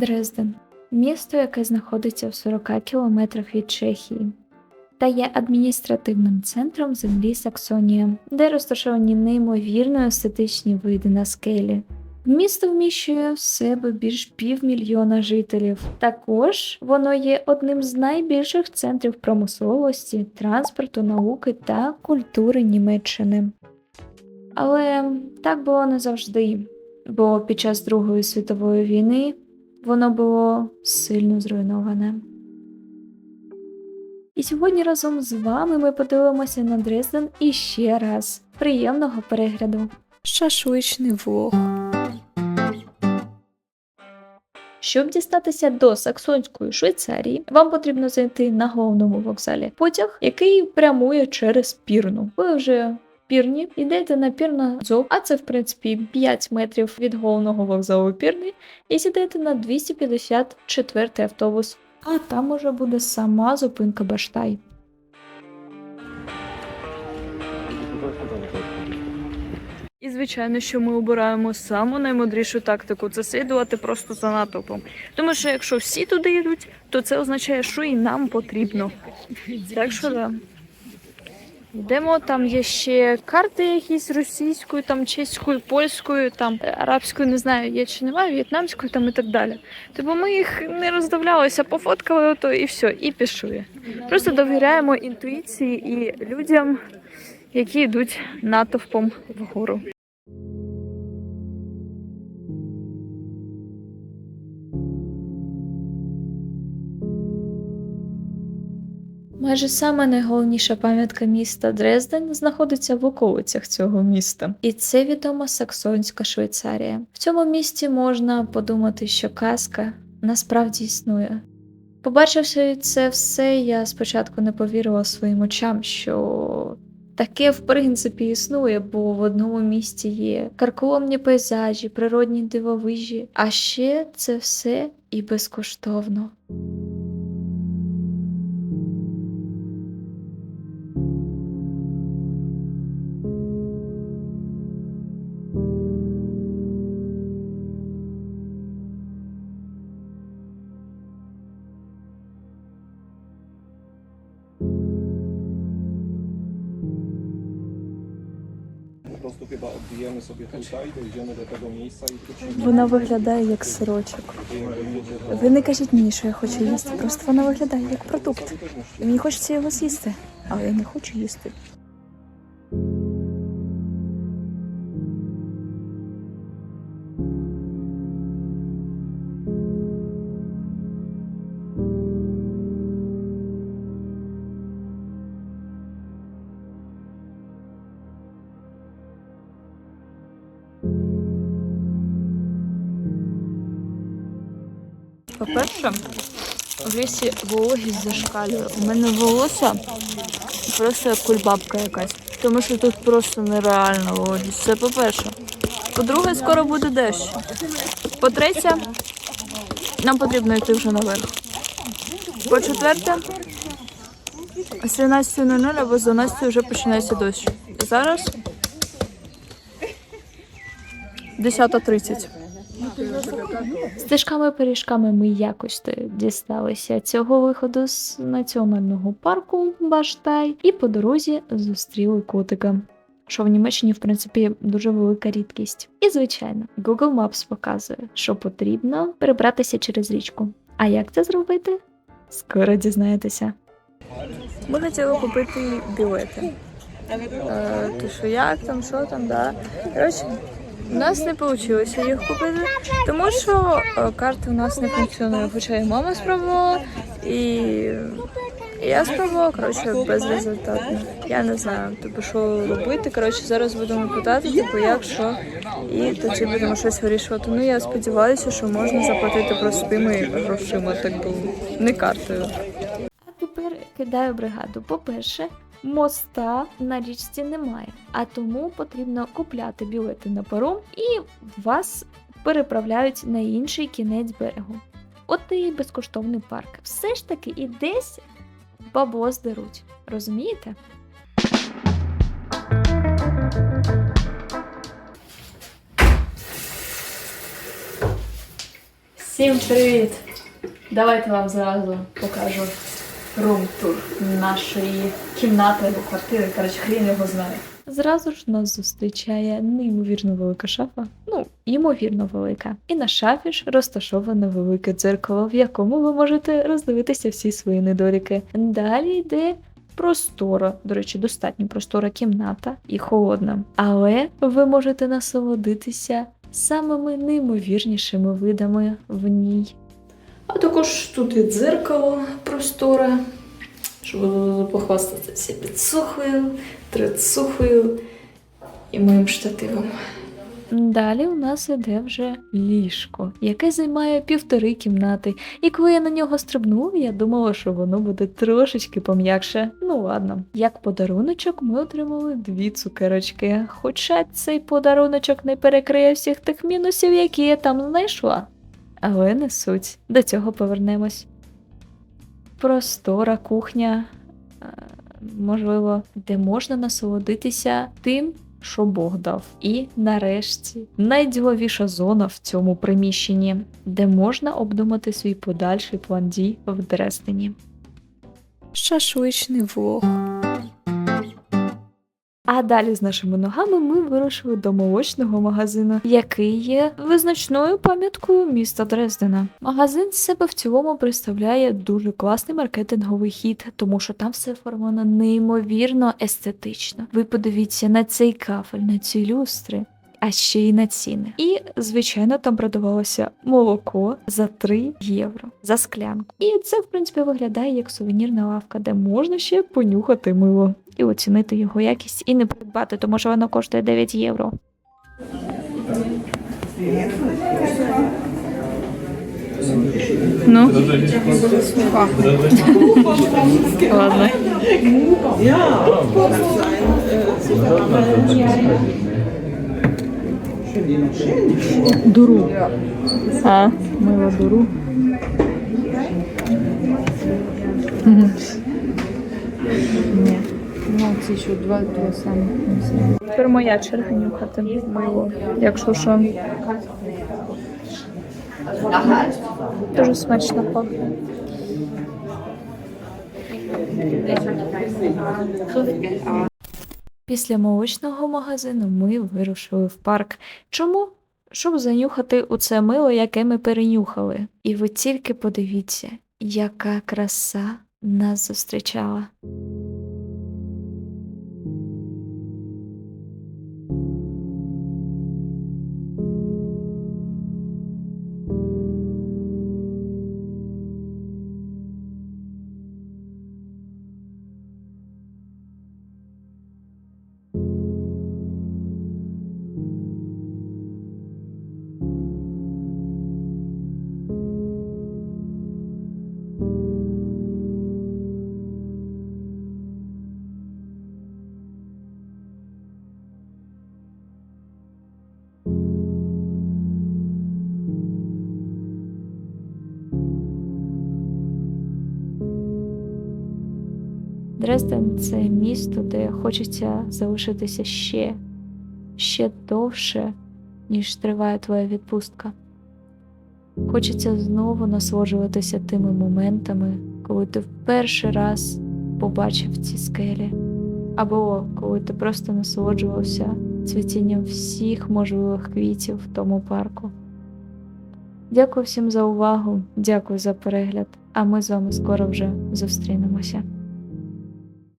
Дрезден місто, яке знаходиться в 40 кілометрах від Чехії, та є адміністративним центром землі Саксонія, де розташовані неймовірно естетичні види на скелі. Місто вміщує в себе більш півмільйона жителів. Також воно є одним з найбільших центрів промисловості, транспорту, науки та культури Німеччини. Але так було не завжди, бо під час Другої світової війни воно було сильно зруйноване. І сьогодні разом з вами ми подивимося на Дрезден іще раз. Приємного перегляду! Шашличний влог. Щоб дістатися до Саксонської Швейцарії, вам потрібно зайти на головному вокзалі потяг, який прямує через Пірну. Ви вже Пірні йдете на Пірна-Зов, а це в принципі 5 метрів від головного вокзалу Пірни, і сідете на 254 автобус. А там уже буде сама зупинка Баштай. І звичайно, що ми обираємо саму наймудрішу тактику це слідувати просто за натовпом. Тому що якщо всі туди йдуть, то це означає, що і нам потрібно. Так що да. Йдемо, там є ще карти якісь російською, там чеською, польською, там е, арабською, не знаю, є чи немає, в'єтнамською там і так далі. Тобто ми їх не роздивлялися, пофоткали ото і все, і пішли. Просто довіряємо інтуїції і людям, які йдуть натовпом вгору. Майже саме найголовніша пам'ятка міста Дрезден знаходиться в околицях цього міста, і це відома Саксонська Швейцарія. В цьому місті можна подумати, що казка насправді існує. Побачивши це все, я спочатку не повірила своїм очам, що таке в принципі існує, бо в одному місті є карколомні пейзажі, природні дивовижі, а ще це все і безкоштовно. Prostu chyba odbijemy sobie tutaj, dojdziemy do tego miejsca i wrócimy. Вона виглядає як сирочок. Ви не кажіть мені, що я хочу їсти. Просто вона виглядає як продукт. І мені хочеться його з'їсти, але я не хочу їсти. По-перше, в лісі вологість зашкалює. У мене волосся просто як кульбабка якась. Тому що тут просто нереально вологість. Це по-перше. По-друге, скоро буде дощ. По-третє, нам потрібно йти вже наверх. По-четверте, з 13.00 або з 12 вже починається дощ. Зараз 10.30. Стежками-пиріжками ми якось дісталися цього виходу з національного парку Баштай і по дорозі зустріли котика. Що в Німеччині, в принципі, дуже велика рідкість. І, звичайно, Google Maps показує, що потрібно перебратися через річку. А як це зробити? Скоро дізнаєтеся. Ми хотіли купити білети. Е, то що як там, що там, да. Коротше, у нас не вийшло їх купити, тому що е, карта у нас не функціонує. Хоча і мама спробувала, і я спробувала, коротше, безрезультатно. Я не знаю, типу, що робити. Коротше, зараз будемо питати, типу, як, що, і тоді будемо щось вирішувати. Ну, я сподіваюся, що можна заплатити простими грошима, так би, не картою. А тепер кидаю бригаду. По-перше, моста на річці немає, а тому потрібно купляти білети на паром і вас переправляють на інший кінець берегу. От і безкоштовний парк. Все ж таки і десь бабло здеруть. Розумієте? Всім привіт! Давайте вам зразу покажу рум-тур нашої кімнати або квартири. Коротше, хрін його знає. Зразу ж нас зустрічає неймовірно велика шафа, ну, ймовірно велика. І на шафі ж розташоване велике дзеркало, в якому ви можете роздивитися всі свої недоліки. Далі йде простора, до речі, достатньо простора кімната і холодна. Але ви можете насолодитися самими неймовірнішими видами в ній. А також тут і дзеркало просторе, щоб похвастатися підсухою, трицухою і моїм штативом. Далі у нас іде вже ліжко, яке займає півтори кімнати. І коли я на нього стрибнула, я думала, що воно буде трошечки пом'якше. Ну ладно. Як подаруночок ми отримали дві цукерочки. Хоча цей подаруночок не перекриє всіх тих мінусів, які я там знайшла. Але не суть. До цього повернемось. Простора кухня, е, можливо, де можна насолодитися тим, що Бог дав. І нарешті найділовіша зона в цьому приміщенні, де можна обдумати свій подальший план дій в Дрездені. Шашличний влог. А далі з нашими ногами ми вирушили до молочного магазину, який є визначною пам'яткою міста Дрездена. Магазин з себе в цілому представляє дуже класний маркетинговий хід, тому що там все оформлено неймовірно естетично. Ви подивіться на цей кафель, на ці люстри. А ще й на ціни. І, звичайно, там продавалося молоко за 3 євро за склянку. І це, в принципі, виглядає як сувенірна лавка, де можна ще понюхати мило і оцінити його якість і не придбати, тому що воно коштує 9 євро. Ну, ладно. Дуру. А, Мило дуру. Ні. Ну, ці ще два, два самі. тепер моя черга нюхати мило, якщо що. Дуже смачно пахне. Після молочного магазину ми вирушили в парк. Чому? Щоб занюхати у це мило, яке ми перенюхали. І ви тільки подивіться, яка краса нас зустрічала. Дрезден це місто, де хочеться залишитися ще, ще довше, ніж триває твоя відпустка. Хочеться знову насолоджуватися тими моментами, коли ти в перший раз побачив ці скелі, або коли ти просто насолоджувався цвітінням всіх можливих квітів в тому парку. Дякую всім за увагу, дякую за перегляд, а ми з вами скоро вже зустрінемося.